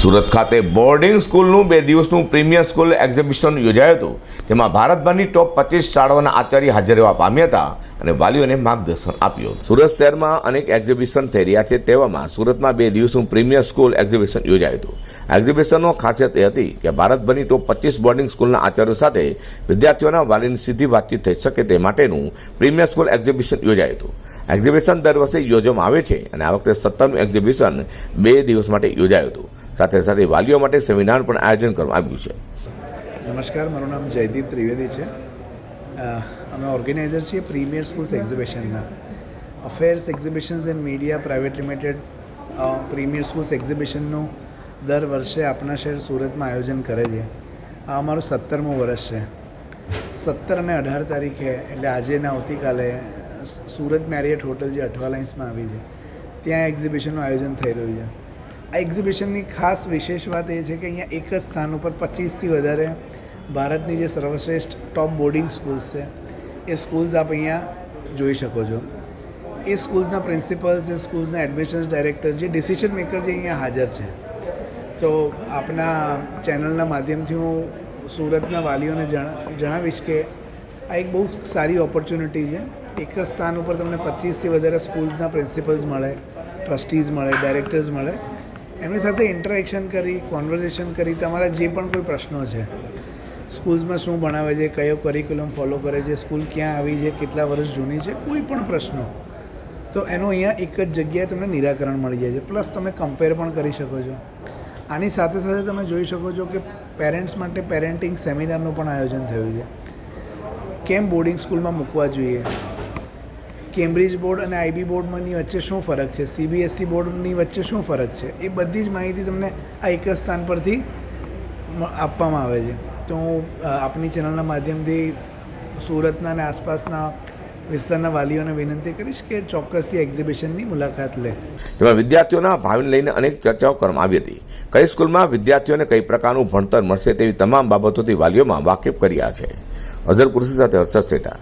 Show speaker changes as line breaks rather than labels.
સુરત ખાતે બોર્ડિંગ સ્કૂલનું બે દિવસનું પ્રીમિયર સ્કૂલ એક્ઝિબિશન યોજાયું હતું. જેમાં ભારતભરની ટોપ પચીસ શાળાઓના આચાર્ય હાજર રહેવા પામ્યા હતા અને વાલીઓને માર્ગદર્શન આપ્યું સુરત શહેરમાં અનેક એક્ઝિબિશન થઈ રહ્યા છે તેવામાં સુરતમાં બે દિવસનું પ્રીમિયર સ્કૂલ એક્ઝિબિશન યોજાયું હતું. એક્ઝિબિશનનો ખાસિયત એ હતી કે ભારતભરની ટોપ પચીસ બોર્ડિંગ સ્કૂલના આચાર્યો સાથે વિદ્યાર્થીઓના વાલીની સીધી વાતચીત થઈ શકે તે માટેનું પ્રીમિયર સ્કૂલ એક્ઝિબિશન યોજાયું હતું. એક્ઝિબિશન દર વર્ષે યોજવામાં આવે છે અને આ વખતે સત્તરનું એક્ઝિબિશન બે દિવસ માટે યોજાયું હતું. સાથે સાથે વાલીઓ માટે સેમિનાર પણ આયોજન કરવામાં આવ્યું છે.
નમસ્કાર, મારું નામ જયદીપ ત્રિવેદી છે. અમે ઓર્ગેનાઇઝર છીએ premier schools એક્ઝિબિશનના. Affairs, exhibitions and media private limited premier schools એક્ઝિબિશનનું દર વર્ષે આપણા શહેર સુરતમાં આયોજન કરે છે. આ અમારું સત્તરમું વર્ષ છે. સત્તર અને અઢાર તારીખે, એટલે આજે ને આવતીકાલે સુરત મેરિયટ હોટલ જે અઠવા લાઇન્સમાં આવી છે, ત્યાં એક્ઝિબિશનનું આયોજન થઈ રહ્યું છે. આ એક્ઝિબિશનની ખાસ વિશેષ વાત એ છે કે અહીંયા એક જ સ્થાન ઉપર પચીસથી વધારે ભારતની જે સર્વશ્રેષ્ઠ ટોપ બોર્ડિંગ સ્કૂલ્સ છે, એ સ્કૂલ્સ આપ અહીંયા જોઈ શકો છો. એ સ્કૂલ્સના પ્રિન્સિપલ્સ એ સ્કૂલ્સના એડમિશન્સ ડાયરેક્ટર જે ડિસિઝન મેકર જે અહીંયા હાજર છે. તો આપના ચેનલના માધ્યમથી હું સુરતના વાલીઓને જણા, જણાવીશ કે આ એક બહુ સારી ઓપોર્ચ્યુનિટી છે. એક જ સ્થાન ઉપર તમને પચીસથી વધારે સ્કૂલ્સના પ્રિન્સિપલ્સ મળે ટ્રસ્ટીઝ મળે ડાયરેક્ટર્સ મળે. એમની સાથે ઇન્ટરેક્શન કરી કોન્વર્ઝેશન કરી, તમારા જે પણ કોઈ પ્રશ્નો છે, સ્કૂલ્સમાં શું ભણાવે છે, કયો કરિક્યુલમ ફોલો કરે છે, સ્કૂલ ક્યાં આવી છે, કેટલા વર્ષ જૂની છે, કોઈ પણ પ્રશ્નો, તો એનો અહીંયા એક જ જગ્યાએ તમને નિરાકરણ મળી જાય છે. પ્લસ તમે કમ્પેર પણ કરી શકો છો. આની સાથે સાથે તમે જોઈ શકો છો કે પેરેન્ટ્સ માટે પેરેન્ટિંગ સેમિનારનું પણ આયોજન થયું છે. કેમ બોર્ડિંગ સ્કૂલમાં મૂકવા જોઈએ? કેમ્બ્રિજ બોર્ડ અને આઈબી બોર્ડમાંની વચ્ચે શું ફરક છે? સીબીએસઈ બોર્ડની વચ્ચે શું ફરક છે? એ બધી જ માહિતી તમને આ એક જ સ્થાન પરથી આપવામાં આવે છે. તો હું આપની ચેનલના માધ્યમથી સુરતના અને આસપાસના વિસ્તારના વાલીઓને વિનંતી કરીશ કે ચોક્કસથી એક્ઝિબિશનની મુલાકાત લે.
એમાં વિદ્યાર્થીઓના ભાવિને લઈને અનેક ચર્ચાઓ કરવામાં આવી હતી. કઈ સ્કૂલમાં વિદ્યાર્થીઓને કઈ પ્રકારનું ભણતર મળશે તેવી તમામ બાબતોથી વાલીઓમાં વાકેફ કર્યા છે. અઝર કુર્સી સાથે હર્ષદ સેટા.